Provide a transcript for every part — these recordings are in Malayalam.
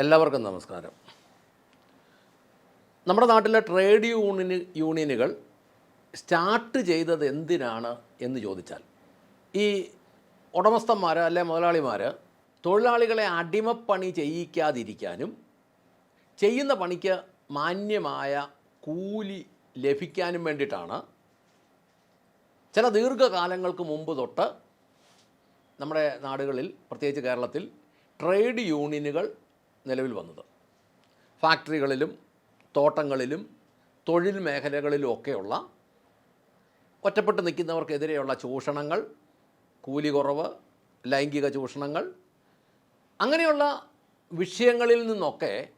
എല്ലാവർക്കും നമസ്കാരം. നമ്മുടെ നാട്ടിലെ ട്രേഡ് യൂണിയന് യൂണിയനുകൾ സ്റ്റാർട്ട് ചെയ്തത് എന്തിനാണ് എന്ന് ചോദിച്ചാൽ ഈ ഉടമസ്ഥന്മാർ അല്ലെ മുതലാളിമാർ തൊഴിലാളികളെ അടിമപ്പണി ചെയ്യിക്കാതിരിക്കാനും ചെയ്യുന്ന പണിക്ക് മാന്യമായ കൂലി ലഭിക്കാനും വേണ്ടിയിട്ടാണ് ചില ദീർഘകാലങ്ങൾക്ക് മുമ്പ് തൊട്ട് നമ്മുടെ നാടുകളിൽ പ്രത്യേകിച്ച് കേരളത്തിൽ ട്രേഡ് യൂണിയനുകൾ നിലവിൽ വന്നത്. ഫാക്ടറികളിലും തോട്ടങ്ങളിലും തൊഴിൽ മേഖലകളിലും ഒക്കെയുള്ള ഒറ്റപ്പെട്ട് നിൽക്കുന്നവർക്കെതിരെയുള്ള ചൂഷണങ്ങൾ കൂലി കുറവ് ലൈംഗിക ചൂഷണങ്ങൾ അങ്ങനെയുള്ള വിഷയങ്ങളിൽ നിന്നൊക്കെ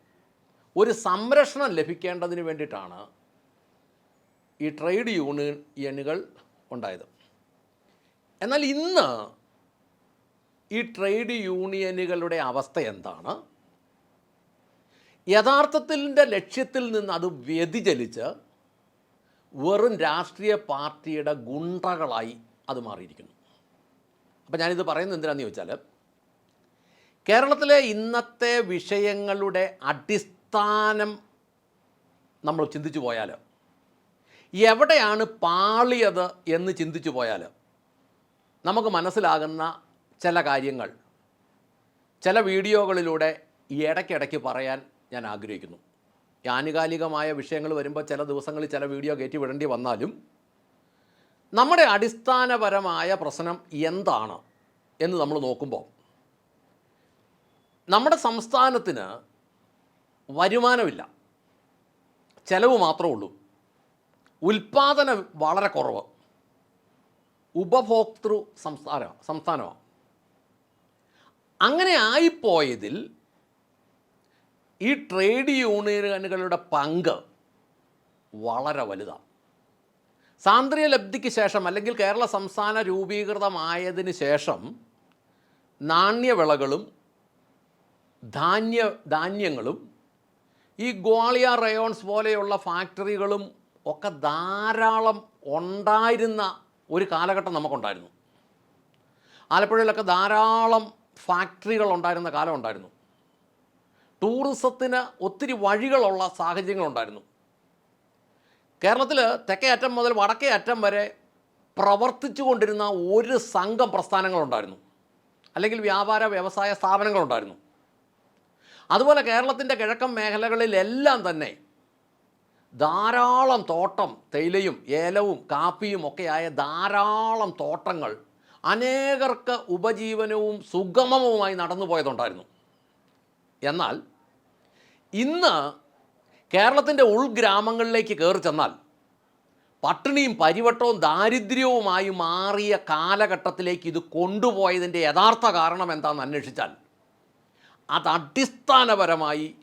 ഒരു സംരക്ഷണം ലഭിക്കേണ്ടതിന് വേണ്ടിയിട്ടാണ് ഈ ട്രേഡ് യൂണിയനുകൾ ഉണ്ടായത്. എന്നാൽ ഇന്ന് ഈ ട്രേഡ് യൂണിയനുകളുടെ അവസ്ഥ എന്താണ്? യഥാർത്ഥത്തിന്റെ ലക്ഷ്യത്തിൽ നിന്ന് അത് വ്യതിചലിച്ച് വെറും രാഷ്ട്രീയ പാർട്ടിയുടെ ഗുണ്ടകളായി അത് മാറിയിരിക്കുന്നു. അപ്പം ഞാനിത് പറയുന്നത് എന്തിനാണെന്ന് ചോദിച്ചാൽ കേരളത്തിലെ ഇന്നത്തെ വിഷയങ്ങളുടെ അടിസ്ഥാനം നമ്മൾ ചിന്തിച്ചു പോയാൽ എവിടെയാണ് പാളിയത് എന്ന് ചിന്തിച്ചു പോയാൽ നമുക്ക് മനസ്സിലാകുന്ന ചില കാര്യങ്ങൾ ചില വീഡിയോകളിലൂടെ ഇടയ്ക്കിടയ്ക്ക് പറയാൻ ഞാൻ ആഗ്രഹിക്കുന്നു. ഈ ആനുകാലികമായ വിഷയങ്ങൾ വരുമ്പോൾ ചില ദിവസങ്ങളിൽ ചില വീഡിയോ കയറ്റി വിടേണ്ടി വന്നാലും നമ്മുടെ അടിസ്ഥാനപരമായ പ്രശ്നം എന്താണ് എന്ന് നമ്മൾ നോക്കുമ്പോൾ നമ്മുടെ സംസ്ഥാനത്തിന് വരുമാനമില്ല. ചിലവ് മാത്രമേ ഉള്ളൂ. ഉൽപാദനം വളരെ കുറവ്. ഉപഭോക്തൃ സംസ്ഥാന സംസ്ഥാനമാണ്. അങ്ങനെ ആയിപ്പോയതിൽ ഈ ട്രേഡ് യൂണിയനുകളുടെ പങ്ക് വളരെ വലുതാണ് സാന്ദ്രിയ ലബ്ധിക്ക് ശേഷം അല്ലെങ്കിൽ കേരള സംസ്ഥാന രൂപീകൃതമായതിന് ശേഷം നാണ്യവിളകളും ധാന്യ ധാന്യങ്ങളും ഈ ഗ്വാളിയ റയോൺസ് പോലെയുള്ള ഫാക്ടറികളും ഒക്കെ ധാരാളം ഉണ്ടായിരുന്ന ഒരു കാലഘട്ടം നമുക്കുണ്ടായിരുന്നു. ആലപ്പുഴയിലൊക്കെ ധാരാളം ഫാക്ടറികൾ ഉണ്ടായിരുന്ന കാലം ഉണ്ടായിരുന്നു. ടൂറിസത്തിന് ഒത്തിരി വഴികളുള്ള സാഹചര്യങ്ങളുണ്ടായിരുന്നു. കേരളത്തിൽ തെക്കേ അറ്റം മുതൽ വടക്കേ അറ്റം വരെ പ്രവർത്തിച്ചു കൊണ്ടിരുന്ന ഒരു സംഘം പ്രസ്ഥാനങ്ങളുണ്ടായിരുന്നു. അല്ലെങ്കിൽ വ്യാപാര വ്യവസായ സ്ഥാപനങ്ങളുണ്ടായിരുന്നു. അതുപോലെ കേരളത്തിന്റെ കിഴക്കൻ മേഖലകളിലെല്ലാം തന്നെ ധാരാളം തോട്ടം തേയിലയും ഏലവും കാപ്പിയും ഒക്കെയായ ധാരാളം തോട്ടങ്ങൾ അനേകർക്ക് ഉപജീവനവും സുഗമവുമായി നടന്നു പോയതുണ്ടായിരുന്നു എന്നാൽ ഇന്ന് കേരളത്തിന്റെ ഉൾഗ്രാമങ്ങളിലേക്ക് കയറി ചെന്നാൽ പട്ടിണിയും പരിവട്ടവും ദാരിദ്ര്യവുമായി മാറിയ കാലഘട്ടത്തിലേക്ക് ഇത് കൊണ്ടുപോയതിന്റെ യഥാർത്ഥ കാരണം എന്താണെന്ന് അന്വേഷിച്ചാൽ അത് അടിസ്ഥാനപരമായി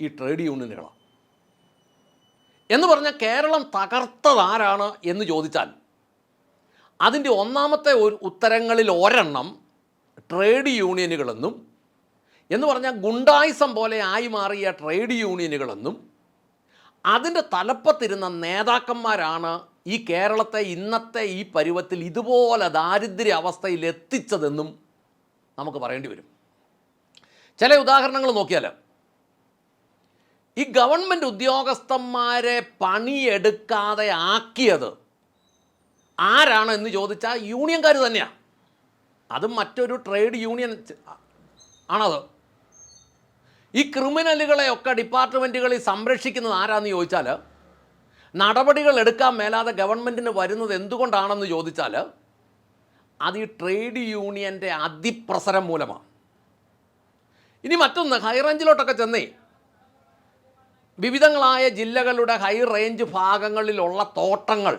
ഈ ട്രേഡ് യൂണിയനുകളാണ്. എന്ന് പറഞ്ഞാൽ കേരളം തകർത്തതാരാണ് എന്ന് ചോദിച്ചാൽ അതിന്റെ ഒന്നാമത്തെ ഒരു ഉത്തരങ്ങളിൽ ഒരെണ്ണം ട്രേഡ് യൂണിയനുകളെന്നും എന്ന് പറഞ്ഞാൽ ഗുണ്ടായിസം പോലെ ആയി മാറിയ ട്രേഡ് യൂണിയനുകളെന്നും അതിന്റെ തലപ്പത്തിരുന്ന നേതാക്കന്മാരാണ് ഈ കേരളത്തെ ഇന്നത്തെ ഈ പരുവത്തിൽ ഇതുപോലെ ദാരിദ്ര്യ അവസ്ഥയിൽ എത്തിച്ചതെന്നും നമുക്ക് പറയേണ്ടി വരും. ചില ഉദാഹരണങ്ങൾ നോക്കിയാൽ ഈ ഗവൺമെന്റ് ഉദ്യോഗസ്ഥന്മാരെ പണിയെടുക്കാതെ ആക്കിയത് ആരാണ് എന്ന് ചോദിച്ചാൽ യൂണിയൻകാർ തന്നെയാണ് അതും മറ്റൊരു ട്രേഡ് യൂണിയൻ ആണത്. ഈ ക്രിമിനലുകളെയൊക്കെ ഡിപ്പാർട്ട്മെന്റുകളിൽ സംരക്ഷിക്കുന്നത് ആരാന്ന് ചോദിച്ചാൽ നടപടികൾ എടുക്കാൻ മേലാതെ ഗവൺമെന്റിന് വരുന്നത് എന്തുകൊണ്ടാണെന്ന് ചോദിച്ചാൽ അത് ഈ ട്രേഡ് യൂണിയന്റെ അതിപ്രസരം മൂലമാണ്. ഇനി മറ്റൊന്ന് ഹൈ റേഞ്ചിലോട്ടൊക്കെ ചെന്നേ. വിവിധങ്ങളായ ജില്ലകളുടെ ഹൈ റേഞ്ച് ഭാഗങ്ങളിലുള്ള തോട്ടങ്ങൾ.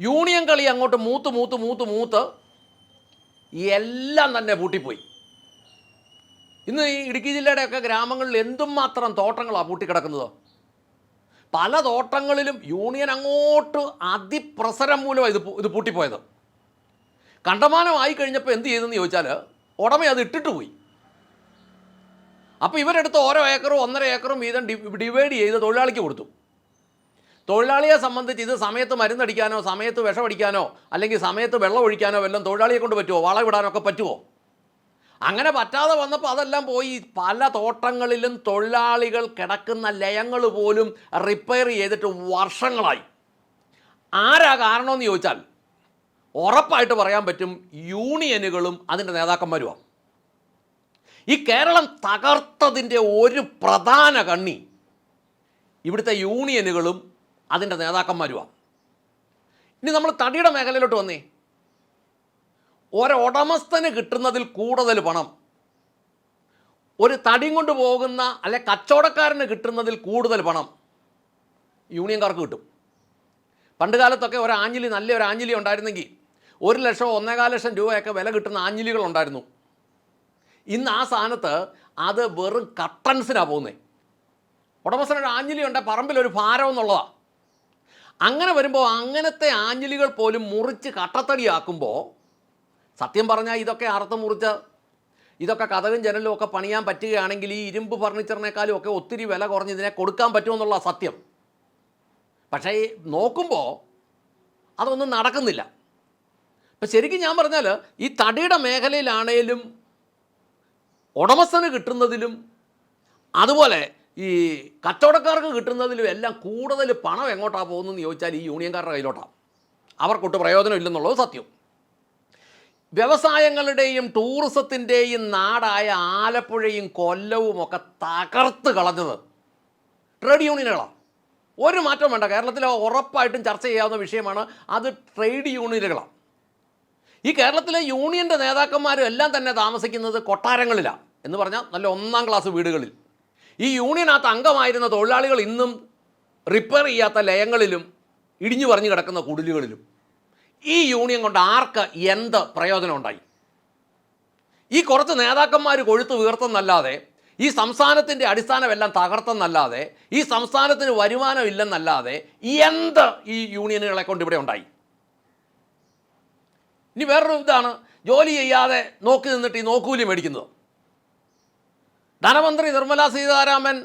യൂണിയൻ കളി അങ്ങോട്ട് മൂത്ത് മൂത്ത് മൂത്ത് മൂത്ത് എല്ലാം തന്നെ പൂട്ടിപ്പോയി. ഇന്ന് ഈ ഇടുക്കി ജില്ലയുടെയൊക്കെ ഗ്രാമങ്ങളിൽ എന്തുമാത്രം തോട്ടങ്ങളാണ് പൂട്ടിക്കിടക്കുന്നത്? പല തോട്ടങ്ങളിലും യൂണിയൻ അങ്ങോട്ട് അതിപ്രസരം മൂലമാണ് ഇത് ഇത് പൂട്ടിപ്പോയത്. കണ്ടമാനമായി കഴിഞ്ഞപ്പോൾ എന്ത് ചെയ്തെന്ന് ചോദിച്ചാൽ ഉടമ അത് ഇട്ടിട്ട് പോയി. അപ്പോൾ ഇവരെടുത്ത് ഓരോ ഏക്കറും ഒന്നര ഏക്കറും വീതം ഡിവൈഡ് ചെയ്ത് തൊഴിലാളിക്ക് കൊടുത്തു. തൊഴിലാളിയെ സംബന്ധിച്ച് ഇത് സമയത്ത് മരുന്നടിക്കാനോ സമയത്ത് വിഷമടിക്കാനോ അല്ലെങ്കിൽ സമയത്ത് വെള്ളം ഒഴിക്കാനോ വല്ലതും തൊഴിലാളിയെ കൊണ്ട് പറ്റുമോ വളവിടാനോ ഒക്കെ പറ്റുമോ അങ്ങനെ പറ്റാതെ വന്നപ്പോൾ അതെല്ലാം പോയി. പല തോട്ടങ്ങളിലും തൊഴിലാളികൾ കിടക്കുന്ന ലയങ്ങൾ പോലും റിപ്പയർ ചെയ്തിട്ട് വർഷങ്ങളായി. ആരാ കാരണമെന്ന് ചോദിച്ചാൽ ഉറപ്പായിട്ട് പറയാൻ പറ്റും യൂണിയനുകളും അതിന്റെ നേതാക്കന്മാരുമാണ് ഈ കേരളം തകർത്തതിന്റെ ഒരു പ്രധാന കണ്ണി ഇവിടുത്തെ യൂണിയനുകളും അതിന്റെ നേതാക്കന്മാരുമാണ് ഇനി നമ്മൾ തടിയുടെ മേഖലയിലോട്ട് വന്നേ. ഒരുടമസ്ഥന് കിട്ടുന്നതിൽ കൂടുതൽ പണം. ഒരു തടിയും കൊണ്ട് പോകുന്ന അല്ലെ കച്ചവടക്കാരന് കിട്ടുന്നതിൽ കൂടുതൽ പണം യൂണിയൻകാർക്ക് കിട്ടും. പണ്ട് കാലത്തൊക്കെ ഒരു ആഞ്ഞിലി നല്ല ഒരു ആഞ്ഞിലി ഉണ്ടായിരുന്നെങ്കിൽ ഒരു ലക്ഷം ഒന്നേകാൽ ലക്ഷം രൂപയൊക്കെ വില കിട്ടുന്ന ആഞ്ഞിലികൾ ഉണ്ടായിരുന്നു. ഇന്ന് ആ സ്ഥാനത്ത് അത് വെറും കട്ടൻസിനാണ് പോകുന്നത് ഉടമസ്ഥനൊരു ആഞ്ഞിലി ഉണ്ട് പറമ്പിൽ ഒരു ഭാരം എന്നുള്ളതാണ് അങ്ങനെ വരുമ്പോൾ അങ്ങനത്തെ ആഞ്ഞിലികൾ പോലും മുറിച്ച് കട്ടത്തടിയാക്കുമ്പോൾ സത്യം പറഞ്ഞാൽ ഇതൊക്കെ അർത്ഥം മുറിച്ച് ഇതൊക്കെ കഥകും ജനലും ഒക്കെ പണിയാൻ പറ്റുകയാണെങ്കിൽ ഈ ഇരുമ്പ് ഫർണിച്ചറിനേക്കാളും ഒക്കെ ഒത്തിരി വില കുറഞ്ഞ് ഇതിനെ കൊടുക്കാൻ പറ്റുമെന്നുള്ള സത്യം. പക്ഷേ നോക്കുമ്പോൾ അതൊന്നും നടക്കുന്നില്ല. ഇപ്പം ശരിക്കും ഞാൻ പറഞ്ഞാൽ ഈ തടിയുടെ മേഖലയിലാണേലും ഉടമസ്ഥന് കിട്ടുന്നതിലും അതുപോലെ ഈ കച്ചവടക്കാർക്ക് കിട്ടുന്നതിലും എല്ലാം കൂടുതൽ പണം എങ്ങോട്ടാണ് പോകുന്നതെന്ന് ചോദിച്ചാൽ ഈ യൂണിയൻകാരുടെ കയ്യിലോട്ടാണ് അവർക്കൊട്ട് പ്രയോജനം ഇല്ലെന്നുള്ളത് സത്യം. വ്യവസായങ്ങളുടെയും ടൂറിസത്തിന്റെയും നാടായ ആലപ്പുഴയും കൊല്ലവും ഒക്കെ തകർത്ത് കളഞ്ഞത് ട്രേഡ് യൂണിയനുകളാണ് ഒരു മാറ്റം വേണ്ട. കേരളത്തിൽ ഉറപ്പായിട്ടും ചർച്ച ചെയ്യാവുന്ന വിഷയമാണ് അത് ട്രേഡ് യൂണിയനുകളാണ് ഈ കേരളത്തിലെ യൂണിയന്റെ നേതാക്കന്മാരും എല്ലാം തന്നെ താമസിക്കുന്നത് കൊട്ടാരങ്ങളിലാണ് എന്ന് പറഞ്ഞാൽ നല്ല ഒന്നാം ക്ലാസ് വീടുകളിൽ. ഈ യൂണിയനകത്ത് അംഗമായിരുന്ന തൊഴിലാളികൾ ഇന്നും റിപ്പയർ ചെയ്യാത്ത ലയങ്ങളിലും ഇടിഞ്ഞു പറഞ്ഞു കിടക്കുന്ന കുടിലുകളിലും. ഈ യൂണിയൻ കൊണ്ട് ആർക്ക് എന്ത് പ്രയോജനം ഉണ്ടായി ഈ കുറച്ച് നേതാക്കന്മാർ കൊഴുത്ത് വീർത്തെന്നല്ലാതെ ഈ സംസ്ഥാനത്തിന്റെ അടിസ്ഥാനമെല്ലാം തകർത്തെന്നല്ലാതെ ഈ സംസ്ഥാനത്തിന് വരുമാനം ഇല്ലെന്നല്ലാതെ എന്ത് ഈ യൂണിയനുകളെ കൊണ്ട് ഇവിടെ ഉണ്ടായി? ഇനി വേറൊരു ഇതാണ് ജോലി ചെയ്യാതെ നോക്കി നിന്നിട്ട് ഈ നോക്കൂലി മേടിക്കുന്നത്. ധനമന്ത്രി നിർമ്മലാ സീതാരാമൻ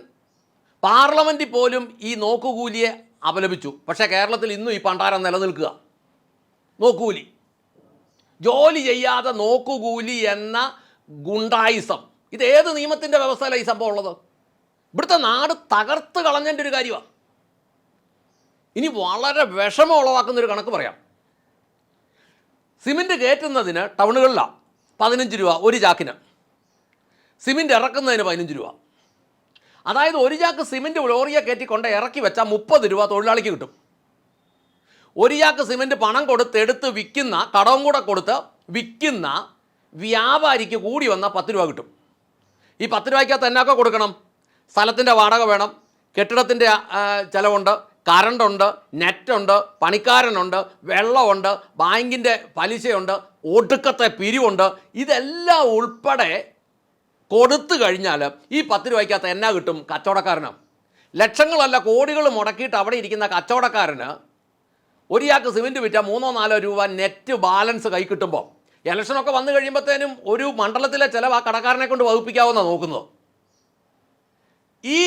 പാർലമെന്റിൽ പോലും ഈ നോക്കുകൂലിയെ അപലപിച്ചു. പക്ഷേ കേരളത്തിൽ ഇന്നും ഈ പണ്ടാരം നിലനിൽക്കുക. നോക്കൂലി. ജോലി ചെയ്യാതെ നോക്കുകൂലി എന്ന ഗുണ്ടായിസം. ഇത് ഏത് നിയമത്തിന്റെ വ്യവസ്ഥയിലാണ് ഈ സംഭവം ഉള്ളത്? ഇവിടുത്തെ നാട് തകർത്ത് കളഞ്ഞതിന്റെ ഒരു കാര്യമാണ് ഇനി വളരെ വിഷമം ഉളവാക്കുന്നൊരു കണക്ക് പറയാം. സിമെന്റ് കയറ്റുന്നതിന് ടൗണുകളിലാണ് പതിനഞ്ച് രൂപ ഒരു ചാക്കിന്. സിമെന്റ് ഇറക്കുന്നതിന് പതിനഞ്ച് രൂപ. അതായത് ഒരു ചാക്ക് സിമെന്റ് ലോറിയെ കയറ്റി കൊണ്ട് ഇറക്കി വെച്ചാൽ മുപ്പത് രൂപ തൊഴിലാളിക്ക് കിട്ടും. ഒരു ചാക്ക് പണം കൊടുത്ത് എടുത്ത് വിൽക്കുന്ന കടവും കൂടെ കൊടുത്ത് വിൽക്കുന്ന വ്യാപാരിക്ക് കൂടി വന്നാൽ പത്ത് രൂപ കിട്ടും. ഈ പത്ത് രൂപയ്ക്കകത്ത് എന്നാക്കെ കൊടുക്കണം? സ്ഥലത്തിന്റെ വാടക വേണം കെട്ടിടത്തിന്റെ ചിലവുണ്ട് കറണ്ടുണ്ട് നെറ്റുണ്ട് പണിക്കാരനുണ്ട് വെള്ളമുണ്ട് ബാങ്കിന്റെ പലിശയുണ്ട് ഒടുക്കത്തെ പിരിവുണ്ട്. ഇതെല്ലാം ഉൾപ്പെടെ കൊടുത്തു കഴിഞ്ഞാൽ ഈ പത്ത് രൂപയ്ക്കകത്ത് എന്നാ കിട്ടും? കച്ചവടക്കാരന്. ലക്ഷങ്ങളല്ല കോടികൾ മുടക്കിയിട്ട് അവിടെ ഇരിക്കുന്ന കച്ചവടക്കാരന് ഒരു ചാക്ക് സിമെന്റ് വിറ്റാൽ മൂന്നോ നാലോ രൂപ നെറ്റ് ബാലൻസ് കൈ കിട്ടുമ്പോൾ ഇലക്ഷനൊക്കെ വന്നു കഴിയുമ്പോഴത്തേനും ഒരു മണ്ഡലത്തിലെ ചിലവ് ആ കടക്കാരനെ കൊണ്ട് വകുപ്പിക്കാവുന്നതാണ് നോക്കുന്നത്. ഈ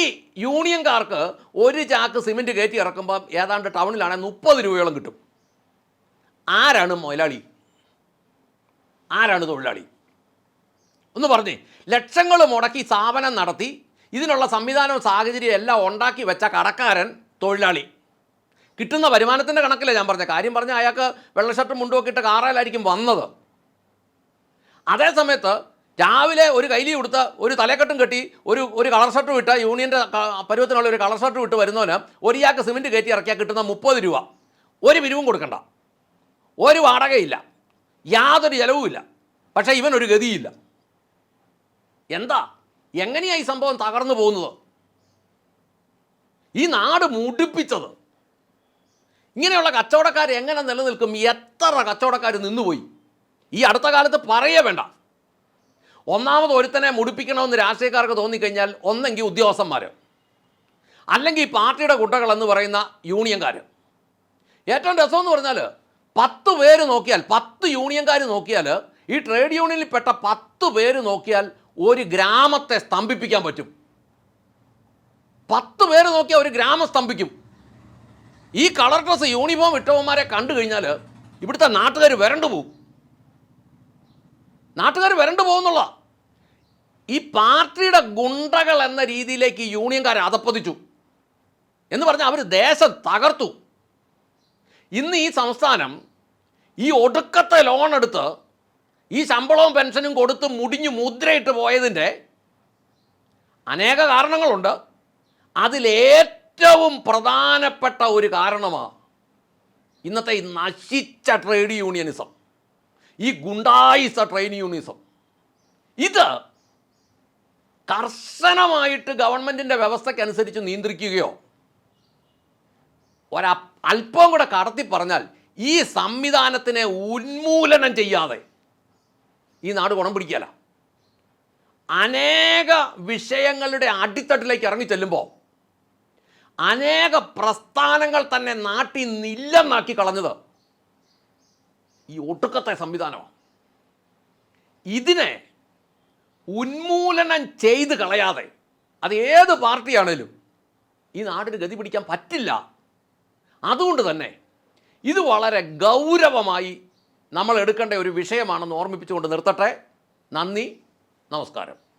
യൂണിയൻകാർക്ക് ഒരു ചാക്ക് സിമെന്റ് കയറ്റി ഇറക്കുമ്പം ഏതാണ്ട് ടൗണിലാണെങ്കിൽ മുപ്പത് രൂപയോളം കിട്ടും. ആരാണ് മുതലാളി ആരാണ് തൊഴിലാളി? ഒന്ന് പറഞ്ഞേ ലക്ഷങ്ങൾ മുടക്കി സ്ഥാപനം നടത്തി ഇതിനുള്ള സംവിധാനവും സാഹചര്യവും എല്ലാം ഉണ്ടാക്കി വെച്ച കടക്കാരൻ തൊഴിലാളി. കിട്ടുന്ന വരുമാനത്തിന്റെ കണക്കില്ല ഞാൻ പറഞ്ഞ കാര്യം പറഞ്ഞ അയാൾക്ക് വെള്ള ഷർട്ടും മുണ്ടുമൊക്കെ ഇട്ട് കാറയിലായിരിക്കും വന്നത്. അതേ സമയത്ത് രാവിലെ ഒരു കൈലി കൊടുത്ത് ഒരു തലക്കെട്ടും കെട്ടി ഒരു ഒരു കളർ ഷർട്ട് വിട്ട് യൂണിയന്റെ പരുവത്തിനുള്ള ഒരു കളർ ഷർട്ട് വിട്ട് വരുന്നവന് ഒരിയാൾക്ക് സിമെന്റ് കയറ്റി ഇറക്കിയാൽ കിട്ടുന്ന മുപ്പത് രൂപ. ഒരു പിരിവും കൊടുക്കണ്ട. ഒരു വാടകയില്ല. യാതൊരു ചിലവുമില്ല പക്ഷേ ഇവൻ ഒരു ഗതിയില്ല. എന്താ? എങ്ങനെയാണ് ഈ സംഭവം തകർന്നു പോകുന്നത്? ഈ നാട് മുടിപ്പിച്ചത് ഇങ്ങനെയുള്ള കച്ചവടക്കാർ എങ്ങനെ നിലനിൽക്കും? എത്ര കച്ചവടക്കാർ നിന്നുപോയി? ഈ അടുത്ത കാലത്ത് പറയേ വേണ്ട. ഒന്നാമത് ഒരുത്തനെ മുടിപ്പിക്കണമെന്ന് രാഷ്ട്രീയക്കാർക്ക് തോന്നിക്കഴിഞ്ഞാൽ ഒന്നെങ്കിൽ ഉദ്യോഗസ്ഥന്മാർ അല്ലെങ്കിൽ പാർട്ടിയുടെ കുട്ടകൾ എന്ന് പറയുന്ന യൂണിയൻകാർ ഏറ്റവും രസമെന്ന് പറഞ്ഞാൽ പത്ത് പേര് നോക്കിയാൽ പത്ത് യൂണിയൻകാർ നോക്കിയാൽ ഈ ട്രേഡ് യൂണിയനിൽ പെട്ട പത്ത് പേര് നോക്കിയാൽ ഒരു ഗ്രാമത്തെ സ്തംഭിപ്പിക്കാൻ പറ്റും. പത്ത് പേര് നോക്കിയാൽ ഒരു ഗ്രാമം സ്തംഭിക്കും. ഈ കളർ ഡ്രസ്സ് യൂണിഫോം ഇട്ടവന്മാരെ കണ്ടു കഴിഞ്ഞാൽ ഇവിടുത്തെ നാട്ടുകാർ വരണ്ടു പോകും നാട്ടുകാർ വരണ്ടു പോകുന്നുള്ള. ഈ പാർട്ടിയുടെ ഗുണ്ടകൾ എന്ന രീതിയിലേക്ക് യൂണിയൻകാരെ അതപ്പതിച്ചു എന്ന് പറഞ്ഞാൽ അവർ ദേശം തകർത്തു. ഇന്ന് ഈ സംസ്ഥാനം ഈ ഒടുക്കത്തെ ലോൺ എടുത്ത് ഈ ശമ്പളവും പെൻഷനും കൊടുത്ത് മുടിഞ്ഞു മുദ്രയിട്ട് പോയതിന്റെ അനേക കാരണങ്ങളുണ്ട്. അതിലേറ്റവും പ്രധാനപ്പെട്ട ഒരു കാരണമാണ് ഇന്നത്തെ ഈ നശിച്ച ട്രേഡ് യൂണിയനിസം ഈ ഗുണ്ടായിസ ട്രേഡ് യൂണിയനിസം ഇത് കർശനമായിട്ട് ഗവൺമെന്റിന്റെ വ്യവസ്ഥയ്ക്കനുസരിച്ച് നിയന്ത്രിക്കുകയോ ഒര അല്പം കൂടെ കടത്തി പറഞ്ഞാൽ ഈ സംവിധാനത്തിനെ ഉന്മൂലനം ചെയ്യാതെ ഈ നാട് ഗുണം പിടിക്കല അനേക വിഷയങ്ങളുടെ അടിത്തട്ടിലേക്ക് ഇറങ്ങി ചെല്ലുമ്പോൾ അനേക പ്രസ്ഥാനങ്ങൾ തന്നെ നാട്ടിൽ നില്ലെന്നാക്കി കളഞ്ഞത് ഈ ഒട്ടുക്കത്തെ സംവിധാനമാണ്. ഇതിനെ ഉന്മൂലനം ചെയ്ത് കളയാതെ അത് ഏത് പാർട്ടിയാണേലും ഈ നാടിന് ഗതി പിടിക്കാൻ പറ്റില്ല. അതുകൊണ്ട് തന്നെ ഇത് വളരെ ഗൗരവമായി നമ്മൾ എടുക്കേണ്ട ഒരു വിഷയമാണെന്ന് ഓർമ്മിപ്പിച്ചുകൊണ്ട് നിർത്തട്ടെ. നന്ദി നമസ്കാരം.